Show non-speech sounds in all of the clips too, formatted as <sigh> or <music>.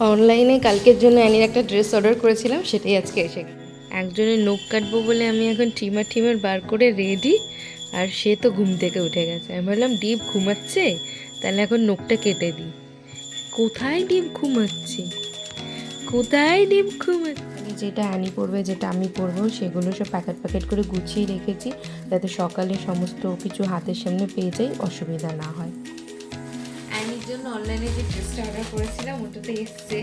অনলাইনে কালকের জন্য অ্যানির একটা ড্রেস অর্ডার করেছিলাম সেটাই আজকে এসে একজনের নখ কাটবো বলে আমি এখন ট্রিমার ট্রিমার বার করে রেডি আর সে তো ঘুম থেকে উঠে গেছে। আমি ভাবলাম ডিপ ঘুমাচ্ছে? তাহলে এখন নখটা কেটে দিই। কোথায় ডিপ ঘুমাচ্ছে? কোথায় ডিপ ঘুমাচ্ছে? যেটা অ্যানি পরবে যেটা আমি পরবো সেগুলো সব প্যাকেট প্যাকেট করে গুছিয়ে রেখেছি যাতে সকালে সমস্ত কিছু হাতের সামনে পেয়ে যাই অসুবিধা না হয়। জন্য অনলাইনে যে ড্রেসটা অর্ডার করেছিলাম, ওটাতে এসছে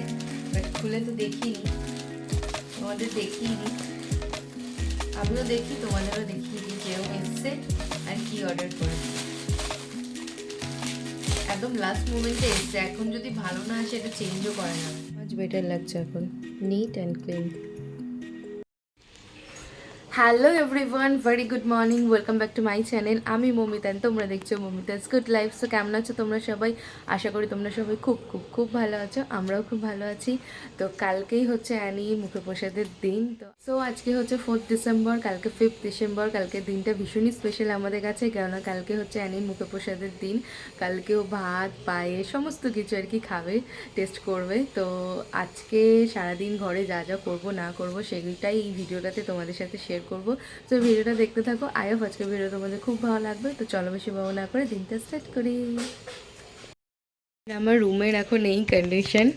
বাট খুলে তো দেখিনি। তোমাদের দেখিনি। আমিও দেখি, তোমাদেরও দেখিয়ে দিই যেরকম এসছে আর কি অর্ডার করেছি। একদম লাস্ট মোমেন্টে এসছে। এখন যদি ভালো না আসে, এটা চেঞ্জও করে না। মাছ বেটার লাগছে এখন। Neat and clean hello everyone very good morning welcome back to my channel আমি মমিতান তোমরা দেখছ মমিতাস গুড লাইফ সো কেমন আছো তোমরা সবাই? আশা করি তোমরা সবাই খুব খুব খুব ভালো আছো। আমরাও খুব ভালো আছি। তো, কালকেই হচ্ছে অ্যানি মুখে প্রসাদের দিন। তো সো আজকে হচ্ছে ফোর্থ ডিসেম্বর কালকে ফিফথ ডিসেম্বর কালকে দিনটা ভীষণই স্পেশাল আমাদের কাছে, কেননা কালকে হচ্ছে অ্যানির মুখে প্রসাদের দিন। কালকেও ভাত পায়ে সমস্ত কিছু আর কি খাবে টেস্ট করবে। তো, আজকে সারাদিন ঘরে যা যা করব, না করব সেটাই এই ভিডিওটাতে তোমাদের সাথে শেয়ার করব। তো ভিডিওটা দেখতে থাকো। আই আজকে ভিডিও তোমাদের খুব ভালো লাগবে। তো চলো বেশি ভালো না করে দিনটা স্টার্ট করি। আমার রুমের এখন এই কন্ডিশন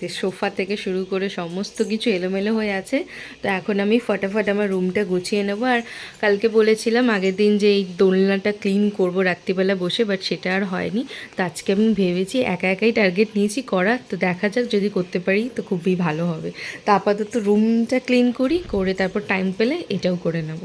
যে সোফা থেকে শুরু করে সমস্ত কিছু এলোমেলো হয়ে আছে, তো এখন আমি ফটাফট আমার রুমটা গুছিয়ে নেব। আর কালকে বলেছিলাম আগের দিন যে এই দোলনাটা ক্লিন করব রাত্রিবেলা বসে বাট সেটা আর হয়নি। তো আজকে আমি ভেবেছি একা একাই টার্গেট নিয়েছি করা, তো দেখা যাক যদি করতে পারি তো খুবই ভালো হবে। তো আপাতত রুমটা ক্লিন করি, করে তারপর টাইম পেলে এটাও করে নেব।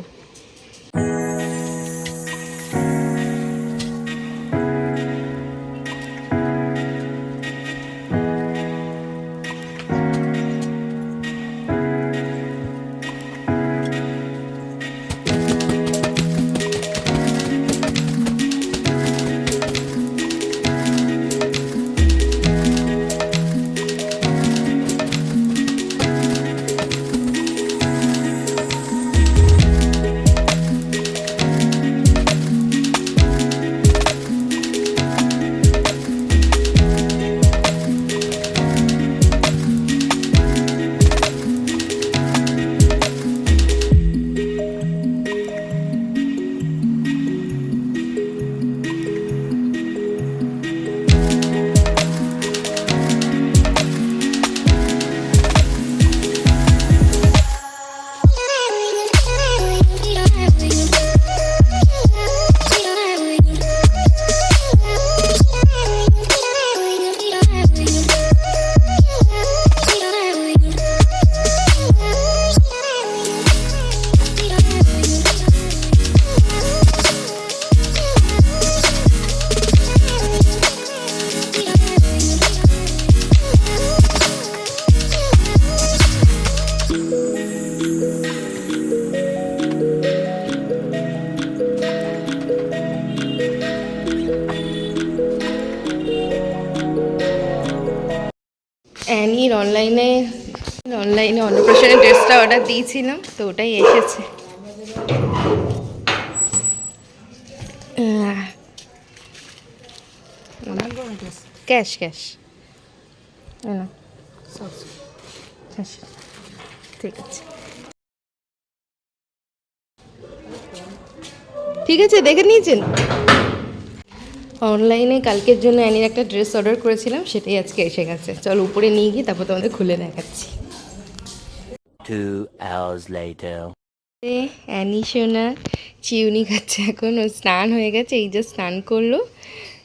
অর্ডার দিয়েছিলাম, তো ওটাই এসেছে। Cash cash. ঠিক আছে। ঠিক আছে, দেখে নিয়েছেন? অনলাইনে কালকের জন্য অ্যানির একটা ড্রেস অর্ডার করেছিলাম, সেটাই আজকে এসে গেছে। চল উপরে নিয়ে গিয়ে তারপর তোমাদের খুলে দেখাচ্ছি। Two hours later. অ্যানি সোনা চিউনি খাচ্ছে এখন। ও স্নান হয়ে গেছে এই যে স্নান করল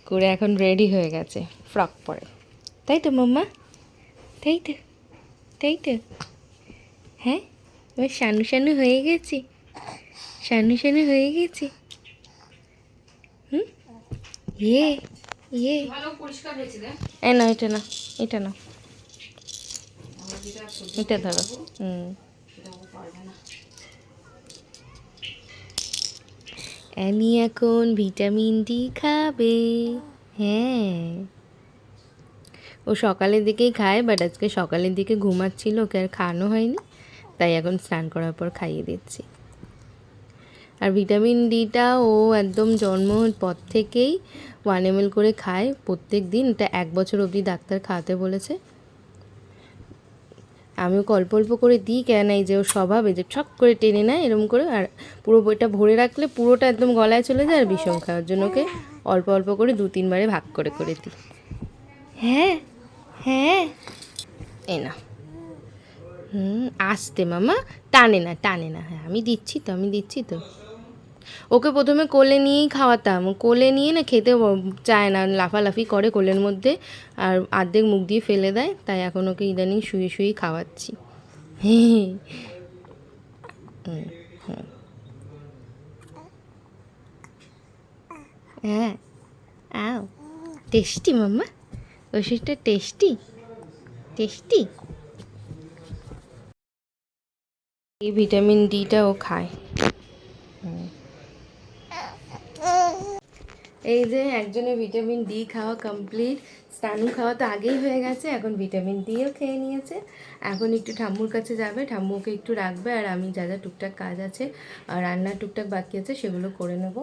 করে এখন রেডি হয়ে গেছে ফ্রক পরে। তাই তো মাম্মা? তাই তো তাই তো। হ্যাঁ? এবার শানু শানু হয়ে গেছে। শানু শানু হয়ে গেছে। হুম? ইয়ে ইয়ে। এ না এটা না এটা না। এটা ধরো। অ্যানি এখন ভিটামিন ডি খাবে। হ্যাঁ। ও সকালের দিকেই খায় বাট আজকে সকালের দিকে ঘুমাচ্ছিল, ওকে আর খাওয়ানো হয়নি। তাই এখন স্নান করার পর খাইয়ে দিচ্ছি। আর ভিটামিন ডিটা ও একদম জন্মর পর থেকেই ওয়ান এম করে খায় প্রত্যেক দিন এটা এক বছর অবধি ডাক্তার খাওয়াতে বলেছে। আমি অল্প অল্প করে দিই, কেন এই যে ওর স্বভাবে যে ছক করে টেনে নেয় এরম করে, আর পুরো বইটা ভরে রাখলে পুরোটা একদম গলায় চলে যায় আর বিষম খাওয়ার জন্য ওকে অল্প অল্প করে দু তিনবারে ভাগ করে করে দিই। হ্যাঁ হ্যাঁ। এ না হুম, আসতে মামা। টানে না টানে না। হ্যাঁ আমি দিচ্ছি তো, আমি দিচ্ছি তো। ওকে প্রথমে কোলে নিয়েই খাওয়াতাম। কোলে নিয়ে না খেতে চায় না, লাফালাফি করে কোলের মধ্যে আর আর্ধেক মুখ দিয়ে ফেলে দেয়, তাই এখন ওকে ইদানিং শুয়ে শুয়েই খাওয়াচ্ছি। হ্যাঁ আও। টেস্টি মাম্মা, ওষুধটা টেস্টি টেস্টি। এই ভিটামিন ডিটা ও খায় এই যে একজনের ভিটামিন ডি খাওয়া কমপ্লিট স্নানু খাওয়া তো আগেই হয়ে গেছে, এখন ভিটামিন ডিও খেয়ে নিয়েছে। এখন একটু ঠাম্মুর কাছে যাবে, ঠাম্মুকে একটু রাখবে, আর আমি যা যা টুকটাক কাজ আছে, আর রান্নার টুকটাক বাকি আছে, সেগুলো করে নেব।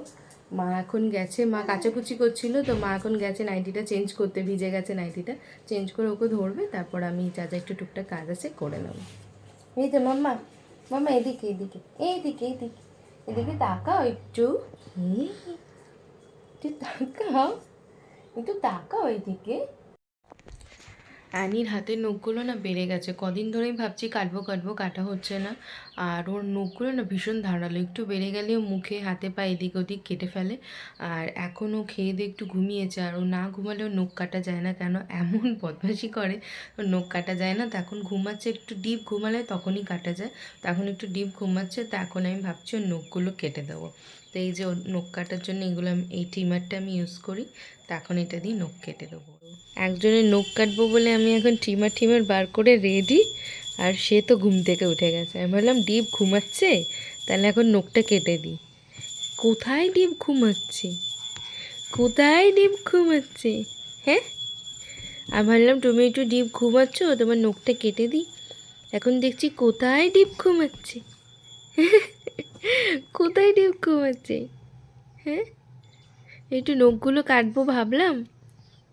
মা এখন গেছে, মা কাচাকুচি করছিল, তো মা এখন গেছে নাইটিটা চেঞ্জ করতে, ভিজে গেছে নাইটিটা চেঞ্জ করে ওকে ধরবে, তারপর আমি যা যা একটু টুকটাক কাজ আছে করে নেব। এই যে মাম্মা মাম্মা এদিকে এদিকে এইদিকে এইদিকে এদিকে তাকাও একটু। এই একটু তাকাও একটু তাকাও এদিকে অ্যানির হাতের নখগুলো না বেড়ে গেছে। কদিন ধরেই ভাবছি কাটবো কাটবো, কাটা হচ্ছে না। আর ওর নখগুলো না ভীষণ ধারালো। একটু বেড়ে গেলেও মুখে, হাতে, পায়ে এদিক ওদিক কেটে ফেলে। আর এখনও খেয়ে দিয়ে একটু ঘুমিয়েছে। আর ও না ঘুমালেও নখ কাটা যায় না কেন? এমন <laughs> বদমাশি করে। নখ কাটা যায় না। তখন ঘুমাচ্ছে, একটু ডিপ ঘুমালে তখনই কাটা যায়। তখন একটু ডিপ ঘুমাচ্ছে, তো এখন আমি ভাবছি ওর নখগুলো কেটে দেবো। তো এই যে নখ কাটার জন্য এগুলো আমি, এই ট্রিমারটা আমি ইউজ করি। তো এখন এটা দিয়ে নখ কেটে দেবো। একজনের নখ কাটবো বলে আমি এখন ট্রিমার ট্রিমার বার করে রেডি আর সে তো ঘুম থেকে উঠে গেছে। আমি ভাবলাম, ডিপ ঘুমাচ্ছে? তাহলে এখন নখটা কেটে দিই। কোথায় ডিপ ঘুমাচ্ছে? কোথায় ডিপ ঘুমাচ্ছে? হ্যাঁ? আমি ভাবলাম, তুমি একটু ডিপ ঘুমাচ্ছ, তোমার নখটা কেটে দিই। এখন দেখছি কোথায় ডিপ ঘুমাচ্ছে? <laughs> কোথায় ডিপ ঘুমাচ্ছে? হ্যাঁ? একটু নখগুলো কাটবো ভাবলাম।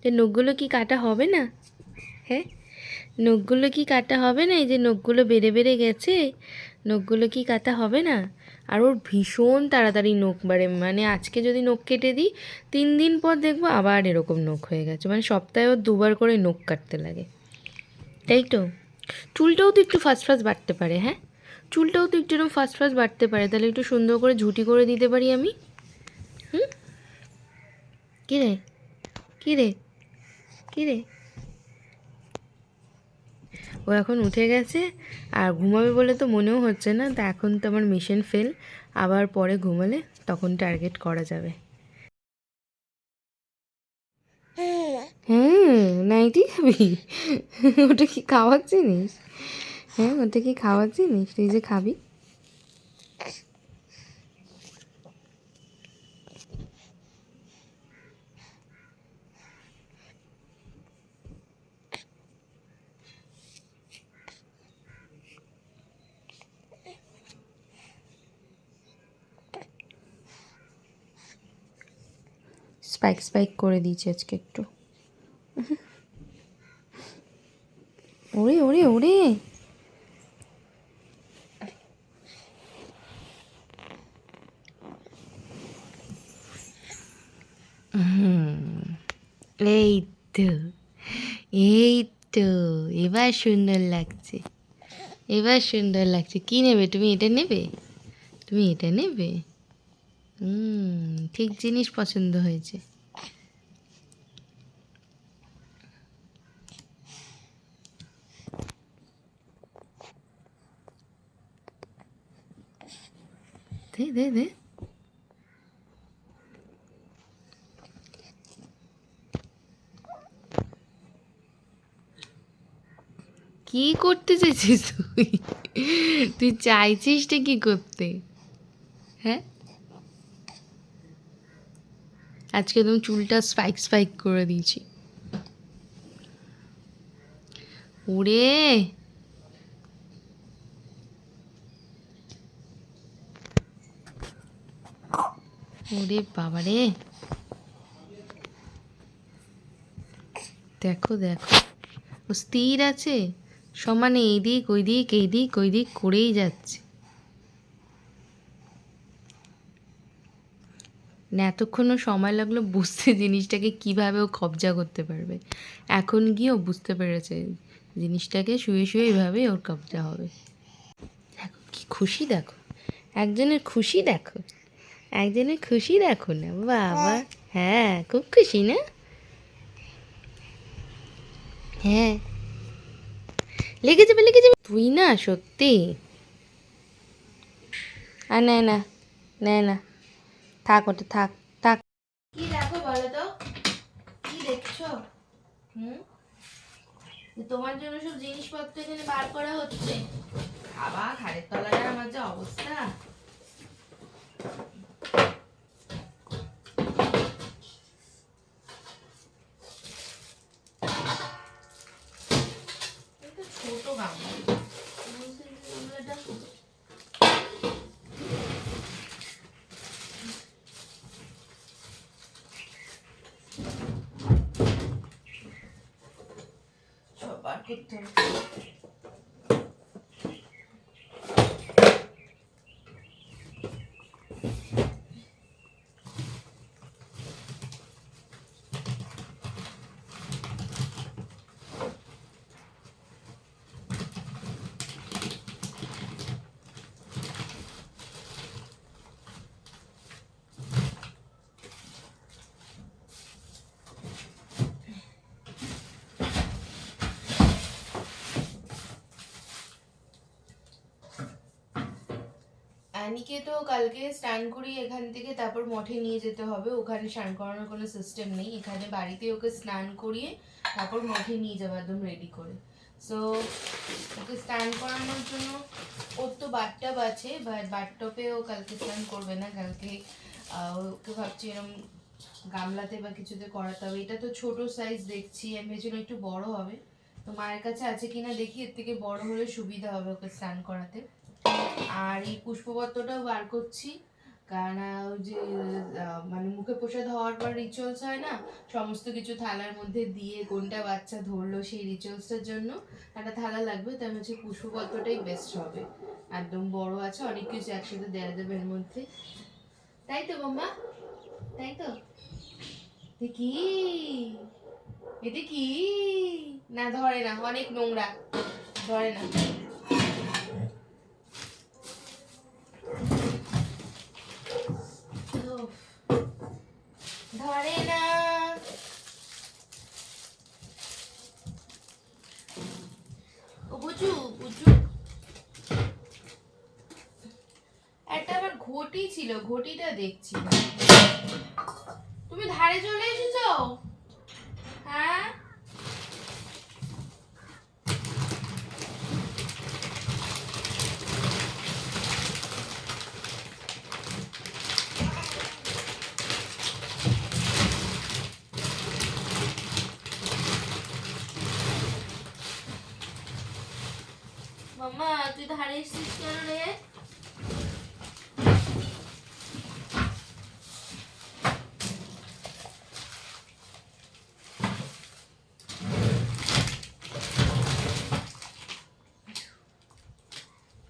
যে নখগুলো কি কাটা হবে না? হ্যাঁ নখগুলো কি কাটা হবে না? এই যে নখগুলো বেড়ে বেড়ে গেছে, নখগুলো কি কাটা হবে না? আর ওর ভীষণ তাড়াতাড়ি নখ বাড়ে। মানে আজকে যদি নখ কেটে দিই, তিন দিন পর দেখব আবার এরকম নখ হয়ে গেছে। মানে সপ্তাহে ওর দুবার করে নখ কাটতে লাগে। তাই তো। চুলটাও তো একটু ফাস্ট ফাস্ট বাড়তে পারে হ্যাঁ? চুলটাও তো একটু এরকম ফাস্ট ফাস্ট বাড়তে পারে। তাহলে একটু সুন্দর করে ঝুটি করে দিতে পারি আমি? হুম? কী রে কী রে কী রে ও এখন উঠে গেছে আর ঘুমাবে বলে তো মনেও হচ্ছে না, তা এখন তো আমার মিশন ফেল আবার পরে ঘুমালে তখন টার্গেট করা যাবে। হ্যাঁ নাইটি খাবি? ওটা কি খাওয়ার জিনিস? হ্যাঁ ওটা কি খাওয়ার জিনিস? তুই যে খাবি। স্পাইক স্পাইক করে দিয়েছি আজকে একটু। ওরে ওরে ওরে। এই তো এই তো, এবার সুন্দর লাগছে। এবার সুন্দর লাগছে। কি নেবে? তুমি এটা নেবে? তুমি এটা নেবে? ঠিক জিনিস পছন্দ হয়েছে। কি করতে চাইছিস তুই? তুই চাইছিসটা কি করতে? হ্যাঁ? আজকে একদম চুলটা স্পাইক স্পাইক করে দিয়েছি। ওরে! ওরে বাবারে! দেখো দেখো। ও স্থির আছে। সমানে এই দিক ওই দিক এই দিক ওই দিক করেই যাচ্ছে। না এতক্ষণও সময় লাগল বুঝতে জিনিসটাকে কীভাবে ও কবজা করতে পারবে। এখন গিয়ে ও বুঝতে পেরেছে জিনিসটাকে শুয়ে শুয়ে এইভাবে ওর কবজা হবে। দেখো, কি খুশি দেখো। একজনের খুশি দেখো। একজনের খুশি দেখো না, বাবা। হ্যাঁ খুব খুশি না? হ্যাঁ। লেগে যাবে লেগে যাবে। তুই না, সত্যি। আর না না, নেয় না। থাক ওটা থাক থাক। কি দেখো বলো তো? কি দেখছ? হুম? তোমার জন্য সব জিনিসপত্র এখানে বার করা হচ্ছে। আবার ঘাড়ের তলায় আমার যা অবস্থা এটা ছোট গামলা বুঝতে পেরেছি, গামলাটা সব বার করতে অ্যানিকে তো কালকে স্নান করিয়ে এখান থেকে তারপর মঠে নিয়ে যেতে হবে। ওখানে স্নান করানোর কোনো সিস্টেম নেই। এখানে বাড়িতে ওকে স্নান করিয়ে তারপর মঠে নিয়ে যাব একদম রেডি করে। সো ওকে স্নান করানোর জন্য ওর তো বাথটাব আছে বাট বাথটপে ও কালকে স্নান করবে না। কালকে ওকে ভাবছি এরকম গামলাতে বা কিছুতে করাতে হবে। এটা তো ছোট সাইজ দেখছি। আমি ভেবেছিলাম একটু বড় হবে। তো মায়ের কাছে আছে কিনা দেখি। এর থেকে বড় হলে সুবিধা হবে ওকে স্নান করাতে। আর এই পুষ্পপত্রটাও বার করছি। কারণ যে মানে মুখে প্রসাদ হওয়ার পর রিচুয়ালস হয় না, সমস্ত কিছু থালার মধ্যে দিয়ে কোনটা বাচ্চা ধরলো সেই রিচুয়ালসটার জন্য একটা থালা লাগবে। তাই আমি হচ্ছে পুষ্পপত্রটাই বেস্ট হবে। একদম বড় আছে, অনেক কিছু একসাথে দেওয়া যাবে এর মধ্যে। তাই তো মাম্মা তাই তো? কি? এতে কি? না, ধরে না, অনেক নোংরা। ধরে না উফ, ধরে না ও বুঝু বুঝু একটা আমার ঘটি ছিল, ঘটিটা দেখছি। তুমি ধারে চলে এসেছ? হ্যাঁ? মাম্মা, তুই ধারে এসেছিস কেন রে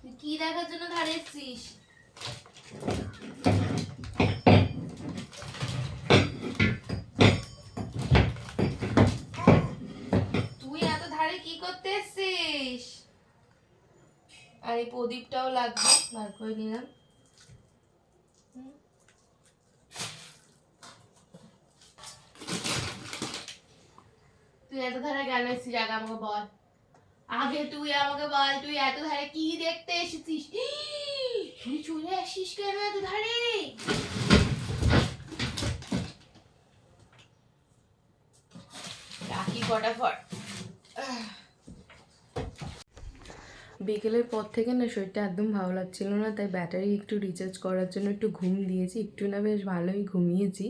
তুই কি দেখার জন্য ধারে এসেছিস। তুই এত ধারে কি করতে এসেছিস? আর এই প্রদীপটাও লাগবে, বার করে নিলাম। তুই এত ধারে কেন এসেছিস আগে বল। আগে তুই আমাকে বল, তুই এত ধারে কি দেখতে এসেছিস? তুই চলে আসিস কেন এত ধারে? রাখি, ফটাফট। বিকেলের পর থেকে না শরীরটা একদম ভালো লাগছিল না, তাই ব্যাটারি একটু রিচার্জ করার জন্য একটু ঘুম দিয়েছি। একটু না বেশ ভালোই ঘুমিয়েছি।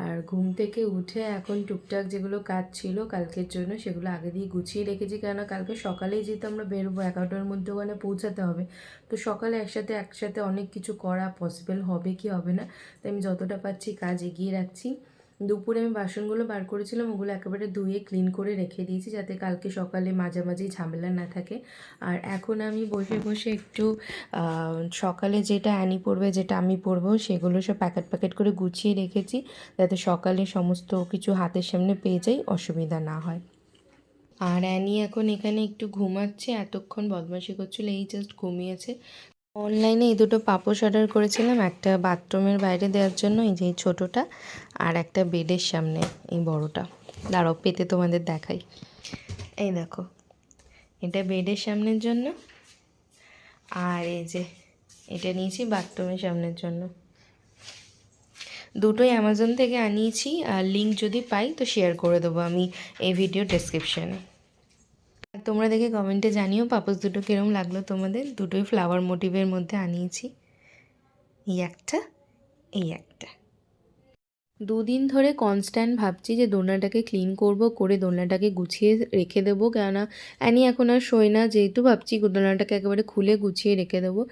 আর ঘুম থেকে উঠে এখন টুকটাক যেগুলো কাজ ছিল কালকের জন্য সেগুলো আগে দিয়ে গুছিয়ে রেখেছি, কেননা কালকে সকালেই যেহেতু আমরা বেরোবো, এগারোটার মধ্যে ওখানে পৌঁছাতে হবে। তো সকালে একসাথে একসাথে অনেক কিছু করা পসিবল হবে কি হবে না, তাই আমি যতটা পারছি কাজ এগিয়ে রাখছি। দুপুরে আমি বাসনগুলো বার করেছিলাম, ওগুলো একেবারে ধুয়ে ক্লিন করে রেখে দিয়েছি যাতে কালকে সকালে মাঝামাঝি ঝামেলা না থাকে। আর এখন আমি বসে বসে একটু সকালে যেটা অ্যানি পড়বে যেটা আমি পরবো, সেগুলো সব প্যাকেট প্যাকেট করে গুছিয়ে রেখেছি যাতে সকালে সমস্ত কিছু হাতের সামনে পেয়ে যাই, অসুবিধা না হয়। আর অ্যানি এখন এখানে একটু ঘুমাচ্ছে, এতক্ষণ বদমাশি করছিল, এই জাস্ট ঘুমিয়েছে। অনলাইনে এই দুটো পাপোশ অর্ডার করেছিলাম, একটা বাথরুমের বাইরে দেওয়ার জন্য, এই যে ছোটোটা, আর একটা বেডের সামনে এই বড়টা। দাঁড়াও, পেতে তোমাদের দেখাই। এই দেখো, এটা বেডের সামনের জন্য, আর এই যে এটা নিয়েছি বাথরুমের সামনের জন্য। দুটোই অ্যামাজন থেকে আনিয়েছি, আর লিঙ্ক যদি পাই তো শেয়ার করে দেবো আমি এই ভিডিও ডেসক্রিপশানে তোমরা দেখে কমেন্টে জানিও পাপস দুটো কীরকম লাগল তোমাদের। দুটোই ফ্লাওয়ার মোটিভের মধ্যে আনিয়েছি। এই একটা এই একটা। দুদিন ধরে কনস্ট্যান্ট ভাবছি যে দোলনাটাকে ক্লিন করব, করে দোলনাটাকে গুছিয়ে রেখে দেবো। কেননা অ্যানি এখন আর শোয় না, যেহেতু ভাবছি দোলনাটাকে একেবারে খুলে গুছিয়ে রেখে দেবো।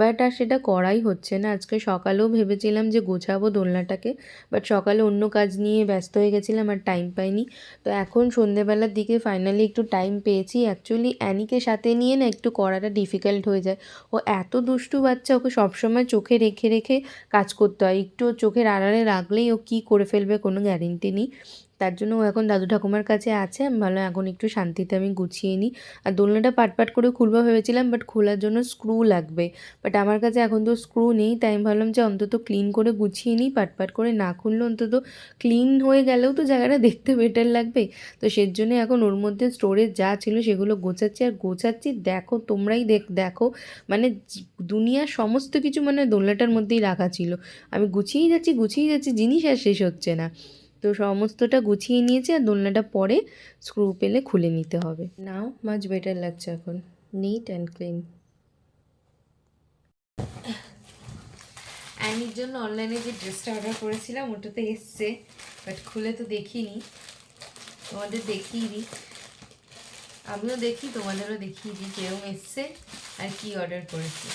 বাট আর সেটা করাই হচ্ছে না। আজকে সকালেও ভেবেছিলাম যে গোছাবো দোলনাটাকে বাট সকালে অন্য কাজ নিয়ে ব্যস্ত হয়ে গেছিলাম আর টাইম পাইনি। তো এখন সন্ধেবেলার দিকে ফাইনালি একটু টাইম পেয়েছি। অ্যাকচুয়ালি অ্যানিকে সাথে নিয়ে না একটু করাটা ডিফিকাল্ট হয়ে যায়। ও এত দুষ্টু বাচ্চা, ওকে সবসময় চোখে রেখে রেখে কাজ করতে হয়। একটু চোখের আড়ালে রাখলেই ও কী করে ফেলবে কোনো গ্যারেন্টি নেই। তার জন্য ও এখন দাদু ঠাকুমার কাছে আছে। আমি ভাবলাম এখন একটু শান্তিতে আমি গুছিয়ে নিই। আর দোলনাটা পাট পাট করে খুলবো ভেবেছিলাম বাট খোলার জন্য স্ক্রু লাগবে। বাট আমার কাছে এখন তো স্ক্রু নেই, তাই আমি ভাবলাম যে অন্তত ক্লিন করে গুছিয়ে নিই, পাট পাট করে না খুললে অন্তত ক্লিন হয়ে গেলেও তো জায়গাটা দেখতে বেটার লাগবে। তো সের জন্য এখন ওর মধ্যে স্টোরেজ যা ছিল সেগুলো গোছাচ্ছি আর গোছাচ্ছি। দেখো, তোমরাই দেখ, দেখো। মানে দুনিয়ার সমস্ত কিছু মানে দোলনাটার মধ্যেই রাখা ছিল। আমি গুছিয়েই যাচ্ছি গুছিয়েই যাচ্ছি, জিনিস আর শেষ হচ্ছে না। তো সমস্তটা গুছিয়ে নিয়েছি আর দোলনাটা পরে স্ক্রু পেলে খুলে নিতে হবে। নাও মাছ বেটার লাগছে এখন। নিট অ্যান্ড ক্লিন অ্যানির জন্য অনলাইনে যে ড্রেসটা অর্ডার করেছিলাম ওটা তো এসছে বাট খুলে তো দেখিনি। তোমাদের দেখিয়ে দিই। আমিও দেখি, তোমাদেরও দেখিয়ে দিই কেরম এসছে আর কি অর্ডার করেছি।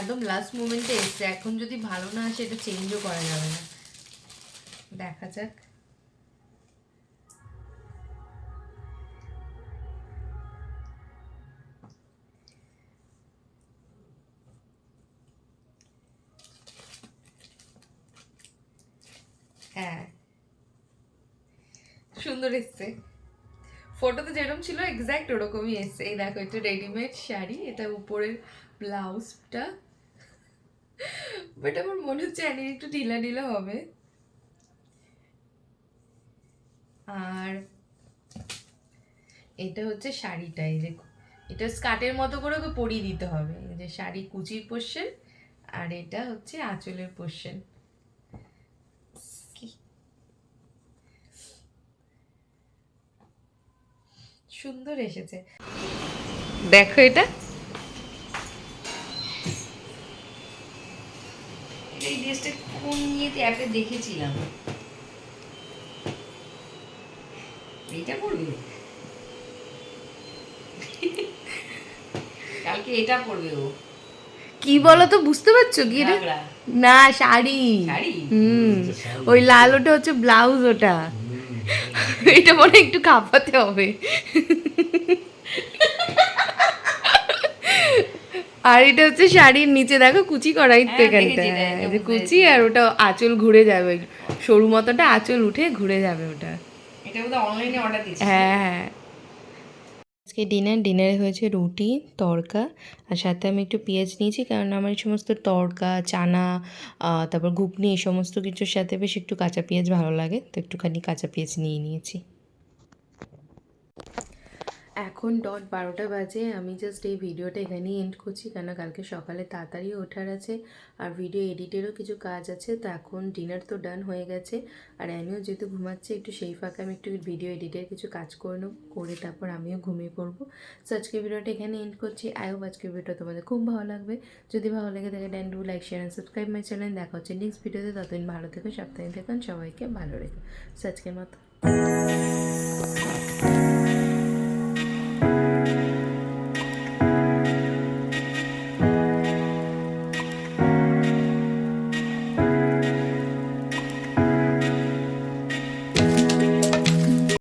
একদম লাস্ট মোমেন্টে এসছে। এখন যদি ভালো না আসে, এটা চেঞ্জও করা যাবে না। দেখা যাক। হ্যাঁ। সুন্দর এসছে। ফটোতে যেরকম ছিল এক্স্যাক্ট ওরকমই এসছে। এই দেখো, এটা রেডিমেড শাড়ি, এটা উপরের ব্লাউজটা। বাট আমার মনে হচ্ছে একটু ঢিলা ঢিলা হবে। আর এটা হচ্ছে শাড়িটা এই যে এটা স্কার্টের মতো করে ওকে পরিয়ে দিতে হবে। এই যে শাড়ি কুচির পোর্শন আর এটা হচ্ছে আঁচলের পোর্শন। সুন্দর এসেছে। দেখো এটা। এই ড্রেসটা কোন নিয়ে অ্যাপে দেখেছিলাম। এইটা পড়বে? কালকে এটা পরবে ও। কি বলো তো বুঝতে পারছ কি ঘাগরা। না শাড়ি। শাড়ি? হুম ওই লাল ওটা হচ্ছে ব্লাউজ ওটা। এটা মনে একটু কাঁপাতে হবে। আর এটা হচ্ছে শাড়ির নিচে দেখো কুচি করাই তো এখানটা হ্যাঁ, কুচি আর ওটা আঁচল ঘুরে যাবে। সরু মতোটা আঁচল উঠে ঘুরে যাবে ওটা। অনলাইনে অর্ডার হ্যাঁ হ্যাঁ। আজকে ডিনার ডিনারে হয়েছে রুটি তরকা আর সাথে আমি একটু পেঁয়াজ নিয়েছি, কারণ আমার এই সমস্ত তরকা চানা তারপর ঘুগনি, এই সমস্ত কিছুর সাথে বেশ একটু কাঁচা পেঁয়াজ ভালো লাগে, তো একটুখানি কাঁচা পেঁয়াজ নিয়ে নিয়েছি। এখন ডট বারোটা বাজে, আমি জাস্ট এই ভিডিওটা এখানেই এন্ড করছি কেন কালকে সকালে তাড়াতাড়ি ওঠার আছে, আর ভিডিও এডিটেরও কিছু কাজ আছে, তো এখন ডিনার তো ডান হয়ে গেছে, আর আমিও যেহেতু ঘুমাচ্ছে, একটু সেই ফাঁকে আমি একটু ভিডিও এডিটের কিছু কাজ করে নেব, করে তারপর আমিও ঘুমিয়ে পড়ব। সো আজকের ভিডিওটা এখানে এন্ড করছি আই হোপ আজকের ভিডিওটা তোমাদের খুব ভালো লাগবে। যদি ভালো লাগে থাকে then do like share and subscribe my channel দেখা হচ্ছে নেক্সট ভিডিওতে, ততদিন ভালো থেকো সপ্তাহে দেখুন সবাইকে ভালো রেখো। সো আজকের মতো।